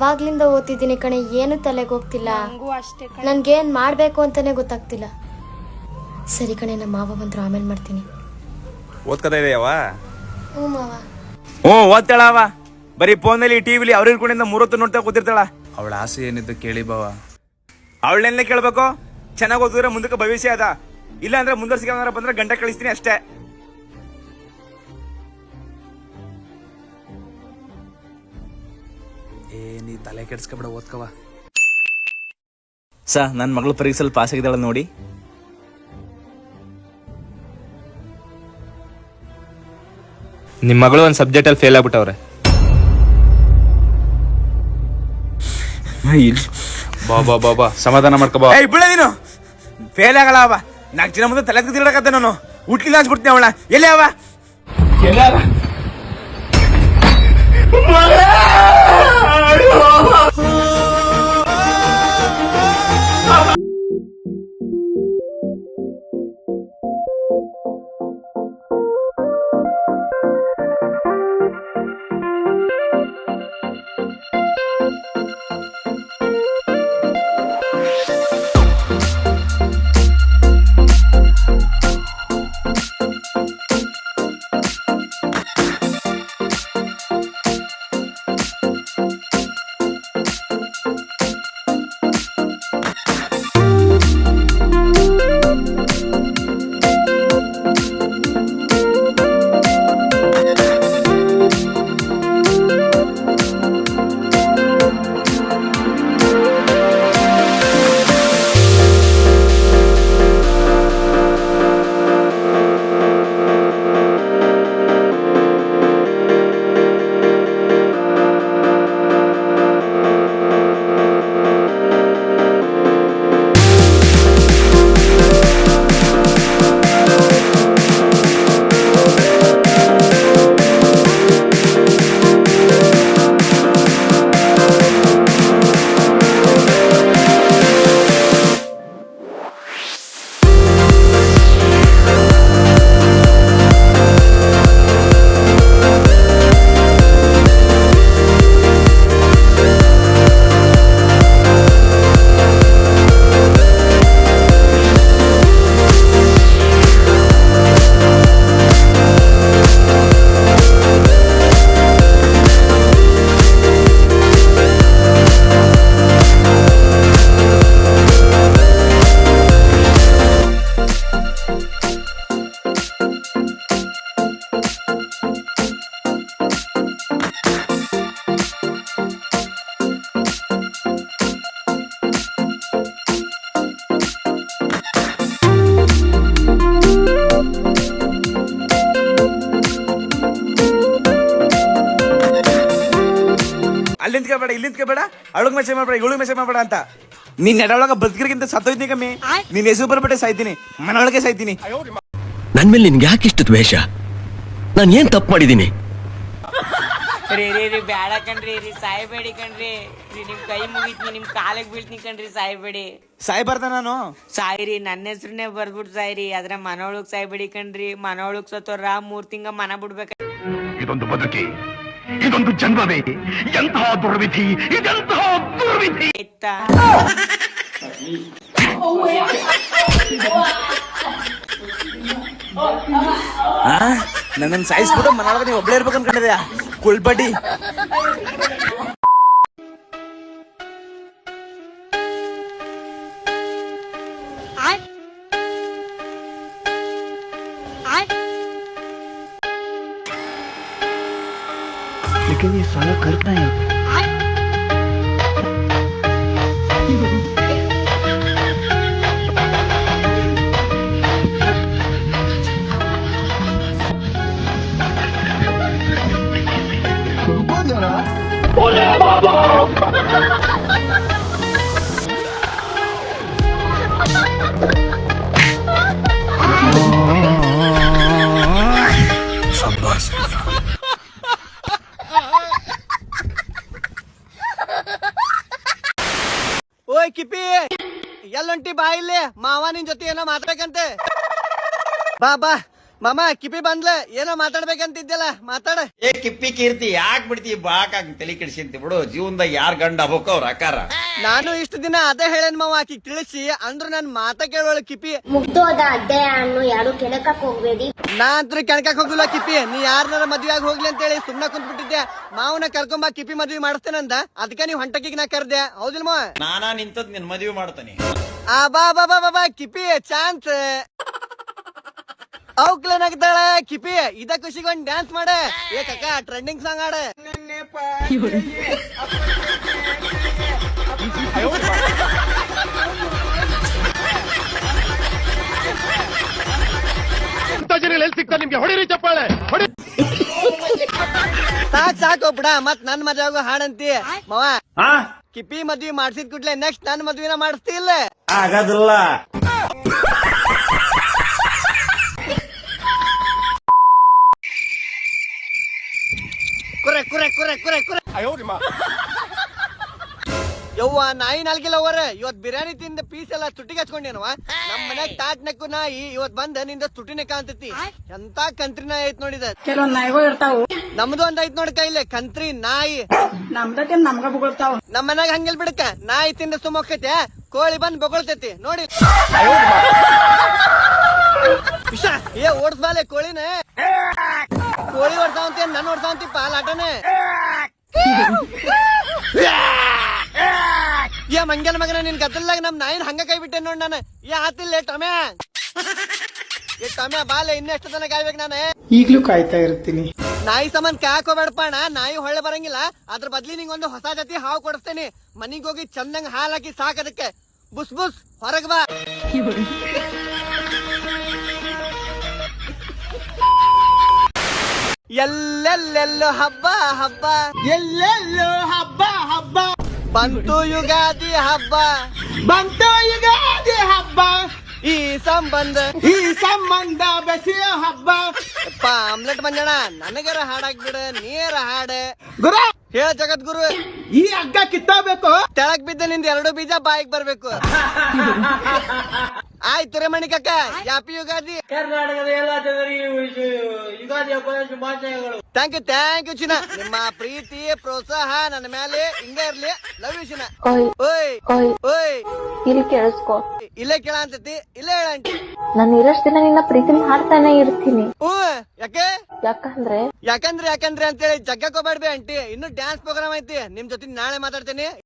ಅವಾಗ್ಲಿಂದ ಓದ್ತಿದ್ದೀನಿ ಕಣೆ ಏನು ತಲೆಗೆ ಹೋಗ್ತಿಲ್ಲ ಅಷ್ಟೇ. ನನ್ಗೇನ್ ಮಾಡ್ಬೇಕು ಅಂತಾನೆ ಗೊತ್ತಾಗ್ತಿಲ್ಲ. ಸರಿ ಕಣೆ ನಮ್ಮ ಮಾವ ಬಂದ್ರು ಆಮೇಲೆ ಮಾಡ್ತೀನಿ. ಓದ್ಕತಾ ಇದೆಯವ ಹ್ಞೂ ಮಾವ. ಹ್ಞೂ ಓದ್ತಾಳವ ಅವ. ಬರೀ ಫೋನಲ್ಲಿ ಟಿವಿಲಿ ಅವ್ರ ಇರ್ಕೊಂಡಿಂದ ಮೂರತ್ತು ನೋಡ್ತಾ ಕೂತಿರ್ತಾಳ. ಅವಳ ಆಸೆ ಏನಿದ್ದು ಕೇಳಿ ಬಾವ. ಅವಳನ್ನೇ ಕೇಳ್ಬೇಕು ಚೆನ್ನಾಗಿ ಓದಿದ್ರೆ ಮುಂದಕ್ಕೆ ಭವಿಷ್ಯ ಅದ. ಇಲ್ಲ ಅಂದ್ರೆ ಮುಂದರ್ಸಿಗೆ ಬಂದ್ರೆ ಗಂಟೆ ಕಳಿಸ್ತೀನಿ ಅಷ್ಟೇ. ತಲೆ ಕೆಡ್ಸ್ಕೊಬೇಡ ಓದ್ಕವ ಸ ನನ್ನ ಮಗಳು ಪರೀಕ್ಷೆಲ್ ಪಾಸ್ ಆಗಿದ್ದಾಳ ನೋಡಿ. ನಿಮ್ಮ ಮಗಳು ಒಂದು ಸಬ್ಜೆಕ್ಟ್ ಅಲ್ಲಿ ಫೇಲ್ ಆಗ್ಬಿಟ್ಟವ್ರೆ. ಬಾ ಬಾ ಬಾ ಬಾ. ಸಮಾಧಾನ ಮಾಡ್ಕೋ ಬಾ. ಏಯ್ ಬಿಡ ನೀನು. ಫೇಲ್ ಆಗಲ್ಲ ಅವ. ನಾಲ್ಕು ಜನ ಮುಂದೆ ತಲೆ ತಿರ್ಗಕತ್ತೆ ನಾನು. ಹುಟ್ಲಿಲ್ಲ ಅನ್ಸ್ಬಿಡ್ತೀನಿ ಅವಳ. ಎಲ್ಲಿ ಅವ? 好好？ನಿಂತ್ಕೋಬೇಡ ಇಲ್ಲಿ ಬೇಡ. ಅಳುಗ್ ಮೆಸೇಜ್ ಮಾಡಬೇಡ ಇವಳಿಗೆ ಮೆಸೇಜ್ ಮಾಡಬೇಡ ಅಂತ. ನೀನ್ ನೆಡೊಳಗ ಬದುಕಿರ್ಗಿಂತ ಸತ್ತೋಯ್ತೀನಿ ಕಮ್ಮಿ ನಿನ್ ಹೆಸರು ಬರ್ಬಿಟ್ಟೆ ಸಾಯ್ತೀನಿ. ಮನೊಳಗೆ ಸಾಯ್ತೀನಿ. ನನ್ ಮೇಲೆ ನಿನ್ಗೆ ಯಾಕಿಷ್ಟು ದ್ವೇಷ? ನಾನು ಏನ್ ತಪ್ಪು ಮಾಡಿದೀನಿ ರೀ ರೀ ರೀ ಬ್ಯಾಡ ಕಣ್ರಿ ರೀ ಸಾಯ್ಬೇಡಿ ಕಣ್ರಿ. ರೀ ನಿಮ್ ಕೈ ಮುಗಿತೀನಿ ನಿಮ್ ಕಾಲಿಗೆ ಬೀಳ್ತೀನಿ ಕಣ್ರಿ ಸಾಯ್ಬೇಡಿ. ಸಾಯ್ಬಾರ್ದ ನಾನು? ಸಾಯ್ರಿ ನನ್ನ ಹೆಸ್ರನ್ನೇ ಬರ್ದ್ಬಿಟ್ಟು ಸಾಯ್ರಿ ಆದ್ರೆ ಮನೊಳಗ್ ಸಾಯ್ಬೇಡಿ ಕಣ್ರಿ. ಮನೊಳಗ್ ಸತ್ತೋರ ಮೂರ್ ತಿಂಗ ಮನ ಬಿಡ್ಬೇಕ ಇದೊಂದು ಬದುಕಿ. ಇದೊಂದು ಜನ್ಮವೇ. ಎಂತಹ ದುರ್ವಿಧಿ ಇದೆಂತಹ ದುರ್ವಿಧಿ. ನನ್ನನ್ನು ಸಾಯಿಸ್ಬಿಟ್ಟು ಮನೊಳಗೆ ನೀವು ಒಬ್ಳೇ ಇರ್ಬೇಕು ಅನ್ಕೊಂಡಿದ್ಯಾ ಕುಳ್ಬಡ್ಡಿ ಓಯ್ ನಿನ್ ಜೊತೆ ಏನೋ ಮಾತಾಡ್ಕಂತೆ ಬಾ ಬಾ. ಮಾಮ ಕಿಪಿ ಬಂದ್ಲ. ಏನೋ ಮಾತಾಡ್ಬೇಕಂತಿದ್ಯಲ್ಲ ಮಾತಾಡ. ಏ ಕಿಪ್ಪಿ ಕೀರ್ತಿ ಯಾಕೆ ಬಿಡ್ತಿ ಬಾಕಾಗ್ ತಲೆ ಕೆಡಿಸಿಂತಿ ಬಿಡು. ಜೀವನದ ಯಾರ್ ಗಂಡ ಹೋಗೋ ಅವ್ರ ಅಕಾರ ನಾನು ಇಷ್ಟು ದಿನ ಅದೇ ಹೇಳೇನ್ ಮಾವ ಆಕಿ ತಿಳಿಸಿ. ಅಂದ್ರ ನನ್ ಮಾತ ಕೇಳೋಳು ಕಿಪಿ. ಮುಗ್ದೋದ ಅಧ್ಯಾಯವನ್ನು ಯಾರು ಕೆಣಕಕ್ ಹೋಗ್ಬೇಡಿ. ನಾ ಅಂತೂ ಕೆಣಕಕ್ ಹೋಗಿಲ್ಲ ಕಿಪಿ. ನೀ ಯಾರನ್ನಾರ ಮದ್ವೆ ಆಗಿ ಹೋಗ್ಲಿ ಅಂತ ಹೇಳಿ ಸುಮ್ನ ಕುಂತ್ಬಿಟ್ಟಿದ್ದೆ ಮಾವನ ಕರ್ಕೊಂಬ ಕಿಪಿ ಮದ್ವೆ ಮಾಡಿಸ್ತೇನಂದ ಅದಕ್ಕೆ ನೀವ್ ಹೊಂಟಕಿಗ್ ನಾ ಕರ್ದೆ. ಹೌದಿಲ್ಮ ನಾನಾ ನಿಂತದ್ ನಿನ್ ಮದ್ವೆ ಮಾಡ್ತಾನೆ. ಆ ಬಾ ಬಾ ಬಾ ಬಾ ಬಾ ಕಿಪಿ ಚಾನ್ಸ್. ಅವಕ್ಲೇನಾಗ್ತಾಳ ಕಿಪಿ ಇದ ಖುಷಿಗೊಂಡ್ ಡ್ಯಾನ್ಸ್ ಮಾಡೆ. ಏ ಕಕ್ಕ ಟ್ರೆಂಡಿಂಗ್ ಸಾಂಗ್ ಆಡ. ಸಾಕ್ ಸಾಕು ಬಿಡ ಮತ್ ನನ್ ಮದ್ವೆ ಆಗೋ ಹಾಡಂತಿ. ಮಾವ ಕಿಪಿ ಮದ್ವಿ ಮಾಡ್ಸಿದ್ ಕೂಡ್ಲೆ ನೆಕ್ಸ್ಟ್ ನನ್ ಮದ್ವಿನ ಮಾಡಿಸ್ತಿ ಇಲ್ಲ. ಆಗದಿಲ್ಲ. ಕುರೆ ಕುರೆ ಕುರೆ ಕುರೆ ಕುರೆ. ಯವ್ವ ನಾಯಿ ನಾಲ್ಗಿಲ್ಲ ಅವರ ಇವತ್ ಬಿರಿಯಾನಿ ತಿಂದ ಪೀಸ್ ಎಲ್ಲ ತುಟ್ಟಿಗೆ ಹಚ್ಕೊಂಡೇನವ ನಮ್ ಮನ್ಯಾಗ ತಾಟ್ ನಕ್ಕು ನಾಯಿ ಇವತ್ ಬಂದ ನಿಂದ ತುಟಿನೇ ಕಾಣ್ತೈತಿ ಎಂತ ಕಂತ್ರಿ ನಾಯಿ ಐತ್ ನೋಡಿದ ಕೆಲವೊಂದ್ ನಾಯಿಗಳು ಇರ್ತಾವ. ನಮ್ದು ಒಂದ್ ಐತ್ ನೋಡ್ಕ ಇಲ್ಲೇ ಕಂತ್ರಿ ನಾಯಿ. ನಮ್ದಕ್ಕೆ ನಮ್ಗ ಬುಗುಳ್ತಾವ. ನಮ್ ಮನ್ಯಾಗ ಹಂಗಿಲ್ ಬಿಡಕ ನಾಯಿ ತಿಂದ ಸುಮ್ಮಕ್ಕೈತೆ ಕೋಳಿ ಬಂದ್ ಬೊಗಳ್ತೈತಿ, ನೋಡಿ. ವಿಷ, ಏ, ಓಡಿಸ್ಬಾಲೆ ಕೋಳಿನೇ. ಕೋಳಿ ಓಡ್ಸಾವಂತಿ, ನನ್ ಓಡ್ಸಾವಂತಿ, ಪಾಲ್ ಆಟನೇ. ಏ ಮಂಗನ ಮಗನ, ನಿನ್ ಗದ್ದಲ್ದಾಗ ನಮ್ ನಾಯಿನ ಹಂಗ ಕೈ ಬಿಟ್ಟೆ ನೋಡ್ ನಾನು. ಏ ಆತಿಲ್ಲ ಟಮೆ. ಏ, ಟಮೆ, ಬಾಲೆ, ಇನ್ನೆಷ್ಟು ತನ ಕಾಯ್ಬೇಕು ನಾನು. ಈಗ್ಲೂ ಕಾಯ್ತಾ ಇರ್ತೀನಿ. ನಾಯಿ ಸಮನ್ ಕಾಕೋಬೇಡಪ್ಪ ಅಣ್ಣ. ನಾಯಿ ಹೊಳ್ಳೆ ಬರಂಗಿಲ್ಲ. ಅದ್ರ ಬದ್ಲಿ ನಿಂಗೊಂದು ಹೊಸ ಜಾತಿ ಹಾವು ಕೊಡಿಸ್ತೇನೆ. ಮನಿಗ್ ಹೋಗಿ ಚಂದಂಗ್ ಹಾಲ್ ಹಾಕಿ ಸಾಕದಕ್ಕೆ. ಬುಸ್ ಬುಸ್ ಹೊರಗ್ ಬಾ. ಎಲ್ಲೆಲ್ಲೆಲ್ಲೋ ಹಬ್ಬ ಹಬ್ಬ. ಎಲ್ಲೆಲ್ಲೋ ಹಬ್ಬ ಹಬ್ಬ. ಬಂತು ಯುಗಾದಿ ಹಬ್ಬ. ಬಂತು ಯುಗಾದಿ ಹಬ್ಬ. ಈ ಸಂಬಂಧ ಈ ಸಂಬಂಧ ಬೆಸೆಯ ಹಬ್ಬ. ಅಪ್ಪ ಆಮ್ಲೆಟ್ ಬಂದಣ ನನಗರ ಹಾಡಾಕ್ಬಿಡ ನೀರ ಹಾಡ. ಗುರು! ಹೇಳ ಜಗದ್ಗುರು. ಈ ಹಗ್ಗ ಕಿತ್ತಬೇಕು ತೆಳಗ್ ಬಿದ್ದ ನಿಂದ ಎರಡು ಬೀಜ ಬಾಯಿಗೆ ಬರ್ಬೇಕು. ಆಯ್ತು ರೇ ಮಣಿಕಕ್ಕ ಯಾಪಿ ಯುಗಾದಿ. ಕರ್ನಾಟಕದ ಎಲ್ಲಾ ಜನರಿಗೆ ಯುಗಾದಿ ಹಬ್ಬದ ಶುಭಾಶಯಗಳು. ಥ್ಯಾಂಕ್ ಯು ಥ್ಯಾಂಕ್ ಯು ಚಿನ್ನ. ನಿಮ್ಮ ಪ್ರೀತಿ ಪ್ರೋತ್ಸಾಹ ನನ್ನ ಮೇಲೆ ಹಿಂಗ ಇರ್ಲಿ. ಲವ್ ಯು ಚಿನ್ನ. ಓಯ್ ಓಯ್ ಓಯ್ ಓಯ್. ಇಲ್ಲಿ ಕೇಳಿಸ್ಕೊ. ಇಲ್ಲೇ ಕೇಳ ಅಂತತಿ ಇಲ್ಲೇ ಹೇಳ ಆಂಟಿ ನಾನು ಇರೋಷ್ಟು ದಿನ ನಿನ್ನ ಪ್ರೀತಿ ಮಾಡ್ತಾನೆ ಇರ್ತೀನಿ. ಹ್ಞೂ ಯಾಕೆ? ಯಾಕಂದ್ರೆ ಯಾಕಂದ್ರೆ ಯಾಕಂದ್ರೆ ಅಂತೇಳಿ ಜಗ್ಗಕ್ ಅಂಟಿ. ಆಂಟಿ ಇನ್ನು ಡ್ಯಾನ್ಸ್ ಪ್ರೋಗ್ರಾಮ್ ಐತಿ. ನಿಮ್ ಜೊತೆ ನಾಳೆ ಮಾತಾಡ್ತೀನಿ.